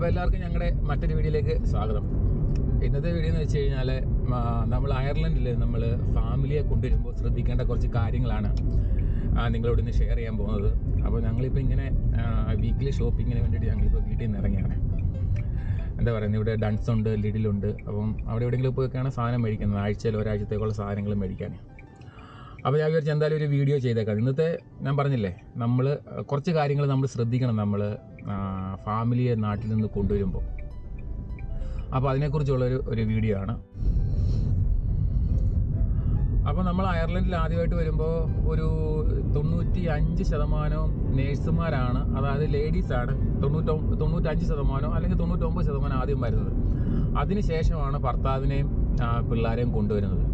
അപ്പോൾ എല്ലാവർക്കും ഞങ്ങളുടെ മറ്റൊരു വീഡിയോയിലേക്ക് സ്വാഗതം. ഇന്നത്തെ വീഡിയോ എന്ന് വെച്ച് കഴിഞ്ഞാൽ നമ്മൾ അയർലൻഡിൽ നമ്മൾ ഫാമിലിയെ കൊണ്ടുവരുമ്പോൾ ശ്രദ്ധിക്കേണ്ട കുറച്ച് കാര്യങ്ങളാണ് നിങ്ങളോട് ഇന്ന് ഷെയർ ചെയ്യാൻ പോകുന്നത്. അപ്പോൾ ഞങ്ങളിപ്പോൾ ഇങ്ങനെ വീക്ക്ലി ഷോപ്പിങ്ങിന് വേണ്ടിയിട്ട് ഞങ്ങളിപ്പോൾ വീട്ടിൽ നിന്ന് ഇറങ്ങിയാണ്. എന്താ പറയുന്നത് ഇവിടെ ഡൺസ് ഉണ്ട് ലിഡിലുണ്ട് അപ്പം അവിടെ എവിടെയെങ്കിലും പോയൊക്കെയാണ് സാധനം മേടിക്കുന്നത്. ആഴ്ചയിൽ ഒരാഴ്ചത്തേക്കുള്ള സാധനങ്ങൾ മേടിക്കാൻ. അപ്പോൾ ഞാൻ വിചാരിച്ചു എന്തായാലും ഒരു വീഡിയോ ചെയ്തേക്കാം. ഇന്നത്തെ ഞാൻ പറഞ്ഞില്ലേ നമ്മൾ കുറച്ച് കാര്യങ്ങൾ നമ്മൾ ശ്രദ്ധിക്കണം നമ്മൾ ഫാമിലിയെ നാട്ടിൽ നിന്ന് കൊണ്ടുവരുമ്പോൾ അപ്പോൾ അതിനെക്കുറിച്ചുള്ളൊരു ഒരു വീഡിയോ ആണ്. അപ്പോൾ നമ്മൾ അയർലൻഡിൽ ആദ്യമായിട്ട് വരുമ്പോൾ ഒരു തൊണ്ണൂറ്റി അഞ്ച് ശതമാനവും നേഴ്സുമാരാണ് അതായത് ലേഡീസാണ് തൊണ്ണൂറ്റൊ തൊണ്ണൂറ്റഞ്ച് ശതമാനം അല്ലെങ്കിൽ തൊണ്ണൂറ്റൊമ്പത് ശതമാനം ആദ്യം വരുന്നത്. അതിനുശേഷമാണ് ഭർത്താവിനെയും പിള്ളേരെയും കൊണ്ടുവരുന്നത്.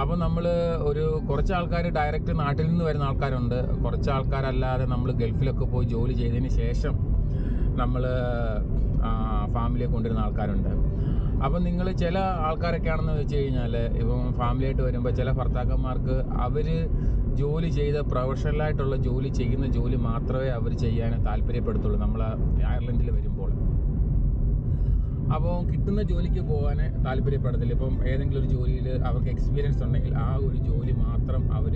അപ്പോൾ നമ്മൾ ഒരു കുറച്ച് ആൾക്കാർ ഡയറക്റ്റ് നാട്ടിൽ നിന്ന് വരുന്ന ആൾക്കാരുണ്ട്. കുറച്ച് ആൾക്കാരല്ലാതെ നമ്മൾ ഗൾഫിലൊക്കെ പോയി ജോലി ചെയ്തതിന് ശേഷം നമ്മൾ ഫാമിലിയെ കൊണ്ടുവരുന്ന ആൾക്കാരുണ്ട്. അപ്പം നിങ്ങൾ ചില ആൾക്കാരൊക്കെ ആണെന്ന് വെച്ച് കഴിഞ്ഞാൽ ഇപ്പം ഫാമിലിയായിട്ട് വരുമ്പോൾ ചില ഭർത്താക്കന്മാർക്ക് അവർ ജോലി ചെയ്ത പ്രൊഫഷണലായിട്ടുള്ള ജോലി ചെയ്യുന്ന ജോലി മാത്രമേ അവർ ചെയ്യാൻ താല്പര്യപ്പെടുത്തുള്ളൂ. നമ്മൾ അയർലൻഡിൽ വരുമ്പോൾ. അപ്പോൾ കിട്ടുന്ന ജോലിക്ക് പോകാൻ താല്പര്യപ്പെടത്തില്ല. ഇപ്പം ഏതെങ്കിലും ഒരു ജോലിയിൽ അവർക്ക് എക്സ്പീരിയൻസ് ഉണ്ടെങ്കിൽ ആ ഒരു ജോലി മാത്രം അവർ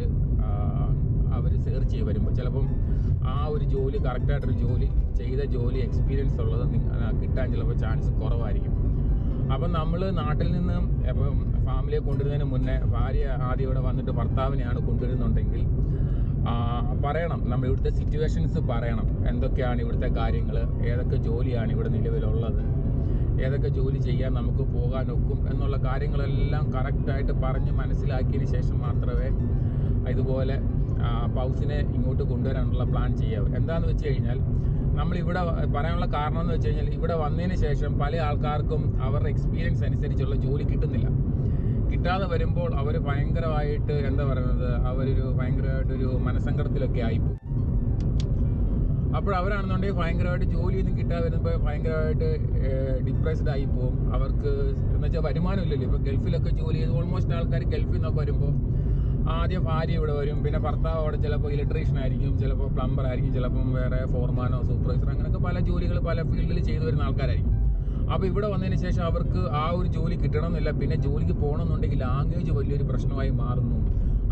അവർ സെർച്ച് ചെയ്ത് വരുമ്പോൾ ചിലപ്പം ആ ഒരു ജോലി കറക്റ്റായിട്ടൊരു ജോലി ചെയ്ത ജോലി എക്സ്പീരിയൻസ് ഉള്ളത് കിട്ടാൻ ചിലപ്പോൾ ചാൻസ് കുറവായിരിക്കും. അപ്പം നമ്മൾ നാട്ടിൽ നിന്ന് ഇപ്പം ഫാമിലിയെ കൊണ്ടുവരുന്നതിന് മുന്നേ ഭാര്യ ആദ്യം ഇവിടെ വന്നിട്ട് ഭർത്താവിനെയാണ് കൊണ്ടുവരുന്നുണ്ടെങ്കിൽ പറയണം. നമ്മൾ ഇവിടുത്തെ സിറ്റുവേഷൻസ് പറയണം. എന്തൊക്കെയാണ് ഇവിടുത്തെ കാര്യങ്ങൾ? ഏതൊക്കെ ജോലിയാണ് ഇവിടെ നിലവിലുള്ളത്? ഏതൊക്കെ ജോലി ചെയ്യാൻ നമുക്ക് പോകാനൊക്കും എന്നുള്ള കാര്യങ്ങളെല്ലാം കറക്റ്റായിട്ട് പറഞ്ഞ് മനസ്സിലാക്കിയതിന് ശേഷം മാത്രമേ ഇതുപോലെ പൗസിനെ ഇങ്ങോട്ട് കൊണ്ടുവരാനുള്ള പ്ലാൻ ചെയ്യാവൂ. എന്താണെന്ന് വെച്ച് കഴിഞ്ഞാൽ നമ്മൾ ഇവിടെ പറയാനുള്ള കാരണം എന്ന് വെച്ച് കഴിഞ്ഞാൽ ഇവിടെ വന്നതിന് ശേഷം പല ആൾക്കാർക്കും അവരുടെ എക്സ്പീരിയൻസ് അനുസരിച്ചുള്ള ജോലി കിട്ടുന്നില്ല. കിട്ടാതെ വരുമ്പോൾ അവർ ഭയങ്കരമായിട്ട് എന്താ പറയുന്നത് അവരൊരു ഭയങ്കരമായിട്ടൊരു മനസ്സങ്കടത്തിലൊക്കെ ആയിപ്പോകും അപ്പോൾ അവരാണെന്നുണ്ടെങ്കിൽ ഭയങ്കരമായിട്ട് ജോലിയൊന്നും കിട്ടാതെ വരുമ്പോൾ ഭയങ്കരമായിട്ട് ഡിപ്രസ്ഡ് ആയി പോകും അവർക്ക് എന്ന് വെച്ചാൽ വരുമാനമില്ലല്ലോ ഇപ്പോൾ ഗൾഫിലൊക്കെ ജോലി ചെയ്ത് ഓൾമോസ്റ്റ് ആൾക്കാർ ഗൾഫിൽ നിന്നൊക്കെ വരുമ്പോൾ ആദ്യം ഭാര്യ ഇവിടെ വരും. പിന്നെ ഭർത്താവ് അവിടെ ചിലപ്പോൾ ഇലക്ട്രീഷ്യൻ ആയിരിക്കും ചിലപ്പോൾ പ്ലംബർ ആയിരിക്കും ചിലപ്പം വേറെ ഫോർമാനോ സൂപ്പർവൈസർ അങ്ങനെയൊക്കെ പല ജോലികൾ പല ഫീൽഡിൽ ചെയ്തു വരുന്ന ആൾക്കാരായിരിക്കും. അപ്പോൾ ഇവിടെ വന്നതിന് ശേഷം അവർക്ക് ആ ഒരു ജോലി കിട്ടണമെന്നില്ല. പിന്നെ ജോലിക്ക് പോകണമെന്നുണ്ടെങ്കിൽ ലാംഗ്വേജ് വലിയൊരു പ്രശ്നമായി മാറുന്നു.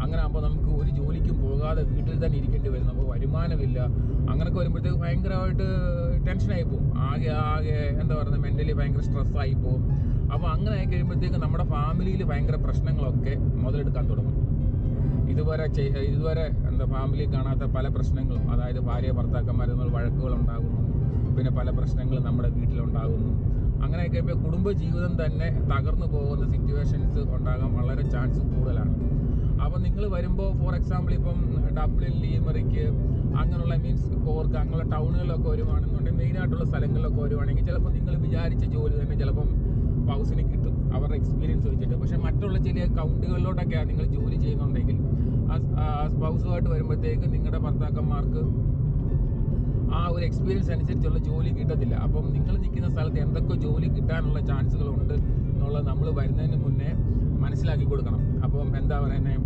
അങ്ങനെ ആകുമ്പോൾ നമുക്ക് ഒരു ജോലിക്കും പോകാതെ വീട്ടിൽ തന്നെ ഇരിക്കേണ്ടി വരും. നമുക്ക് വരുമാനമില്ല. അങ്ങനെയൊക്കെ വരുമ്പോഴത്തേക്ക് ഭയങ്കരമായിട്ട് ടെൻഷനായി പോകും. ആകെ ആകെ എന്താ പറയുന്നത് മെന്റലി ഭയങ്കര സ്ട്രെസ്സായി പോകും. അപ്പോൾ അങ്ങനെ ആയി കഴിയുമ്പോഴത്തേക്ക് നമ്മുടെ ഫാമിലിയിൽ ഭയങ്കര പ്രശ്നങ്ങളൊക്കെ മുതലെടുക്കാൻ തുടങ്ങും. ഇതുവരെ ഇതുവരെ എന്താ ഫാമിലി കാണാത്ത പല പ്രശ്നങ്ങളും അതായത് ഭാര്യ ഭർത്താക്കന്മാരിൽ നമ്മൾ വഴക്കുകൾ ഉണ്ടാകുന്നു. പിന്നെ പല പ്രശ്നങ്ങളും നമ്മുടെ വീട്ടിലുണ്ടാകുന്നു അങ്ങനെ കഴിയുമ്പോൾ കുടുംബജീവിതം തന്നെ തകർന്നു പോകുന്ന സിറ്റുവേഷൻസ് ഉണ്ടാകാൻ വളരെ ചാൻസ് കൂടുതലാണ്. അപ്പോൾ നിങ്ങൾ വരുമ്പോൾ ഫോർ എക്സാമ്പിൾ ഇപ്പം ഡബ്ലിൻ ലീമറിക്ക് അങ്ങനെയുള്ള മീൻസ് കോർക്ക് അങ്ങനെയുള്ള ടൗണുകളിലൊക്കെ വരുവാണെന്നുണ്ടെങ്കിൽ മെയിനായിട്ടുള്ള സ്ഥലങ്ങളിലൊക്കെ വരുവാണെങ്കിൽ ചിലപ്പോൾ നിങ്ങൾ വിചാരിച്ച ജോലി തന്നെ ചിലപ്പം പൗസിന് കിട്ടും. അവരുടെ എക്സ്പീരിയൻസ് വെച്ചിട്ട്. പക്ഷെ മറ്റുള്ള ചില കൗണ്ടുകളിലോട്ടൊക്കെയാണ് നിങ്ങൾ ജോലി ചെയ്യുന്നുണ്ടെങ്കിൽ ആ സ്പൗസുമായിട്ട് വരുമ്പോഴത്തേക്ക് നിങ്ങളുടെ ഭർത്താക്കന്മാർക്ക് ഒരു എക്സ്പീരിയൻസ് അനുസരിച്ചുള്ള ജോലി കിട്ടത്തില്ല. അപ്പം നിങ്ങൾ നിൽക്കുന്ന സ്ഥലത്ത് എന്തൊക്കെ ജോലി കിട്ടാനുള്ള ചാൻസുകളുണ്ട് എന്നുള്ളത് നമ്മൾ വരുന്നതിന് മുന്നേ മനസ്സിലാക്കി കൊടുക്കണം. അപ്പം എന്താ പറയുന്നത്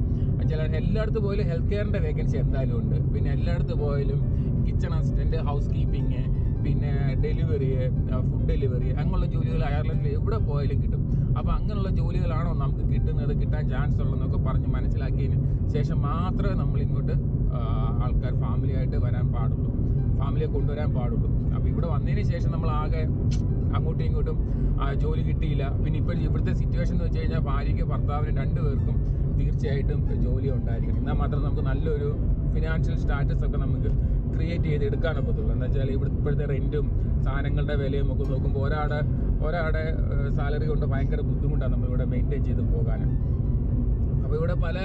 ചില എല്ലായിടത്ത് പോയാലും ഹെൽത്ത് കെയറിന്റെ വേക്കൻസി എന്തായാലും ഉണ്ട്. പിന്നെ എല്ലായിടത്ത് പോയാലും കിച്ചൺ അസിസ്റ്റന്റ് ഹൗസ് കീപ്പിംഗ് പിന്നെ ഡെലിവറി ഫുഡ് ഡെലിവറി അങ്ങനെയുള്ള ജോലികൾ അയർലൻഡിൽ എവിടെ പോയാലും കിട്ടും. അപ്പോൾ അങ്ങനെയുള്ള ജോലികളാണോ നമുക്ക് കിട്ടുന്നത് കിട്ടാൻ ചാൻസ് ഉള്ളതെന്നൊക്കെ പറഞ്ഞ് മനസ്സിലാക്കിയതിന് ശേഷം മാത്രമേ നമ്മൾ ഇങ്ങോട്ട് ആൾക്കാർ ഫാമിലിയായിട്ട് വരാൻ പാടുള്ളൂ. ഫാമിലിയെ കൊണ്ടുവരാൻ പാടുള്ളൂ. അപ്പോൾ ഇവിടെ വന്നതിന് ശേഷം നമ്മൾ ആകെ അങ്ങോട്ടും ഇങ്ങോട്ടും ജോലി കിട്ടിയില്ല. പിന്നെ ഇപ്പോൾ ഇവിടുത്തെ സിറ്റുവേഷൻ എന്ന് വെച്ച് കഴിഞ്ഞാൽ ഭാര്യയ്ക്ക് ഭർത്താവിന് രണ്ടുപേർക്കും തീർച്ചയായിട്ടും ജോലി ഉണ്ടായിരിക്കണം. എന്നാൽ മാത്രം നമുക്ക് നല്ലൊരു ഫിനാൻഷ്യൽ സ്റ്റാറ്റസ് ഒക്കെ നമുക്ക് ക്രിയേറ്റ് ചെയ്ത് എടുക്കാനൊക്കത്തുള്ളൂ എന്താ വെച്ചാൽ ഇവിടെ ഇപ്പോഴത്തെ റെന്റും സാധനങ്ങളുടെ വിലയും ഒക്കെ നോക്കുമ്പോൾ ഒരാടെ ഒരാടെ സാലറി കൊണ്ട് ഭയങ്കര ബുദ്ധിമുട്ടാണ് നമ്മളിവിടെ മെയിന്റെയിൻ ചെയ്ത് പോകാൻ അപ്പോൾ ഇവിടെ പല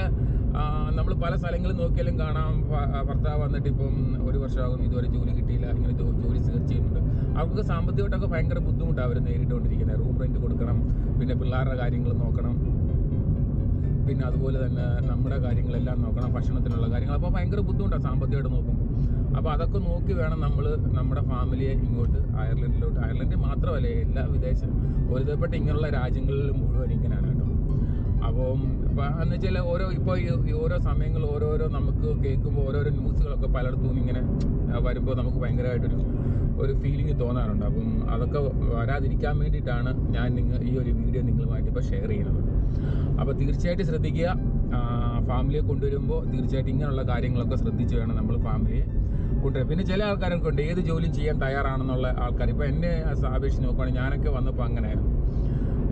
നമ്മൾ പല സ്ഥലങ്ങളിൽ നോക്കിയാലും കാണാം. ഭർത്താവ് വന്നിട്ട് ഇപ്പം ഒരു വർഷമാകും ഇതുവരെ ജോലി കിട്ടിയില്ല. ഇങ്ങനെ ജോലി സെർച്ച് ചെയ്യുന്നുണ്ട്. അവർക്ക് സാമ്പത്തികമായിട്ടൊക്കെ ഭയങ്കര ബുദ്ധിമുട്ടാണ് അവർ നേരിട്ടുകൊണ്ടിരിക്കുന്നത് റൂം റെന്റ് കൊടുക്കണം പിന്നെ പിള്ളേരുടെ കാര്യങ്ങൾ നോക്കണം. പിന്നെ അതുപോലെ തന്നെ നമ്മുടെ കാര്യങ്ങളെല്ലാം നോക്കണം ഭക്ഷണത്തിനുള്ള കാര്യങ്ങൾ. അപ്പോൾ ഭയങ്കര ബുദ്ധിമുട്ടാണ് സാമ്പത്തികമായിട്ട് നോക്കുമ്പോൾ അപ്പോൾ അതൊക്കെ നോക്കി വേണം നമ്മൾ നമ്മുടെ ഫാമിലിയെ ഇങ്ങോട്ട് അയർലൻഡിലോട്ട് അയർലൻഡിൽ മാത്രമല്ല എല്ലാ വിദേശ ഒരുതപ്പെട്ട ഇങ്ങനെയുള്ള രാജ്യങ്ങളിൽ മുഴുവൻ ഇങ്ങനെയാണ് കേട്ടോ. അപ്പം എന്ന് വെച്ചാൽ ഓരോ ഇപ്പോൾ ഓരോ സമയങ്ങൾ ഓരോരോ നമുക്ക് കേൾക്കുമ്പോൾ ഓരോരോ ന്യൂസുകളൊക്കെ പലയിടത്തും ഇങ്ങനെ വരുമ്പോൾ നമുക്ക് ഭയങ്കരമായിട്ടൊരു ഒരു ഫീലിംഗ് തോന്നാറുണ്ട്. അപ്പം അതൊക്കെ വരാതിരിക്കാൻ വേണ്ടിയിട്ടാണ് ഞാൻ നിങ്ങൾ ഈ ഒരു വീഡിയോ നിങ്ങളുമായിട്ട് ഇപ്പോൾ ഷെയർ ചെയ്യുന്നത്. അപ്പോൾ തീർച്ചയായിട്ടും ശ്രദ്ധിക്കുക. ഫാമിലിയെ കൊണ്ടുവരുമ്പോൾ തീർച്ചയായിട്ടും ഇങ്ങനെയുള്ള കാര്യങ്ങളൊക്കെ ശ്രദ്ധിച്ച് വേണം നമ്മൾ ഫാമിലിയെ കൊണ്ടുവരാൻ. പിന്നെ ചില ആൾക്കാരൊക്കെ ഉണ്ട്. ഏത് ജോലിയും ചെയ്യാൻ തയ്യാറാണെന്നുള്ള ആൾക്കാർ ഇപ്പോൾ എന്നെ അപേക്ഷിച്ച് നോക്കുകയാണെങ്കിൽ ഞാനൊക്കെ വന്നപ്പോൾ അങ്ങനെയായിരുന്നു.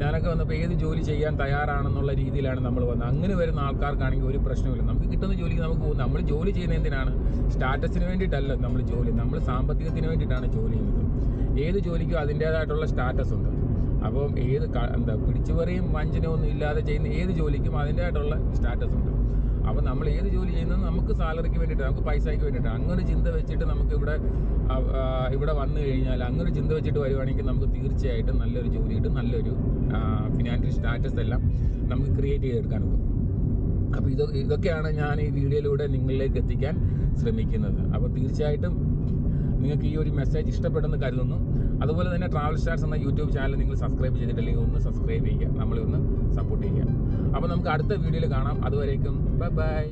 ഞാനൊക്കെ വന്നപ്പോൾ ഏത് ജോലി ചെയ്യാൻ തയ്യാറാണെന്നുള്ള രീതിയിലാണ് നമ്മൾ വന്നത്. അങ്ങനെ വരുന്ന ആൾക്കാർക്കാണെങ്കിൽ ഒരു പ്രശ്നമില്ല നമുക്ക് കിട്ടുന്ന ജോലിക്ക് നമുക്ക് പോകും. നമ്മൾ ജോലി ചെയ്യുന്ന എന്തിനാണ്? സ്റ്റാറ്റസിന് വേണ്ടിയിട്ടല്ല നമ്മൾ ജോലി. നമ്മൾ സാമ്പത്തികത്തിന് വേണ്ടിയിട്ടാണ് ജോലി ചെയ്യുന്നത്. ഏത് ജോലിക്കും അതിന്റേതായിട്ടുള്ള സ്റ്റാറ്റസ് ഉണ്ട്. അപ്പം ഏത് എന്താ പിടിച്ചുപറിയും വഞ്ചനയും ഒന്നും ഇല്ലാതെ ചെയ്യുന്ന ഏത് ജോലിക്കും അതിന്റേതായിട്ടുള്ള സ്റ്റാറ്റസ് ഉണ്ട്. അപ്പം നമ്മൾ ഏത് ജോലി ചെയ്യുന്നത് നമുക്ക് സാലറിക്ക് വേണ്ടിയിട്ട് നമുക്ക് പൈസയ്ക്ക് വേണ്ടിയിട്ട്. അങ്ങനൊരു ചിന്ത വെച്ചിട്ട് നമുക്ക് ഇവിടെ ഇവിടെ വന്നു കഴിഞ്ഞാൽ അങ്ങനൊരു ചിന്ത വെച്ചിട്ട് വരുവാണെങ്കിൽ നമുക്ക് തീർച്ചയായിട്ടും നല്ലൊരു ജോലി കിട്ടും നല്ലൊരു ഫിനാൻഷ്യൽ സ്റ്റാറ്റസ് എല്ലാം നമുക്ക് ക്രിയേറ്റ് ചെയ്തെടുക്കാൻ പറ്റും. അപ്പോൾ ഇത് ഇതൊക്കെയാണ് ഞാൻ ഈ വീഡിയോയിലൂടെ നിങ്ങളിലേക്ക് എത്തിക്കാൻ ശ്രമിക്കുന്നത്. അപ്പോൾ തീർച്ചയായിട്ടും നിങ്ങൾക്ക് ഈ ഒരു മെസ്സേജ് ഇഷ്ടപ്പെടുന്നു കരുതുന്നു. അതുപോലെ തന്നെ ട്രാവൽ സ്റ്റാർസ് എന്ന യൂട്യൂബ് ചാനൽ നിങ്ങൾ സബ്സ്ക്രൈബ് ചെയ്തിട്ടില്ലെങ്കിൽ ഒന്ന് സബ്സ്ക്രൈബ് ചെയ്യുക. നമ്മളെ ഒന്ന് സപ്പോർട്ട് ചെയ്യുക. അപ്പോൾ നമുക്ക് അടുത്ത വീഡിയോയിൽ കാണാം. അതുവരേക്കും ബൈ ബൈ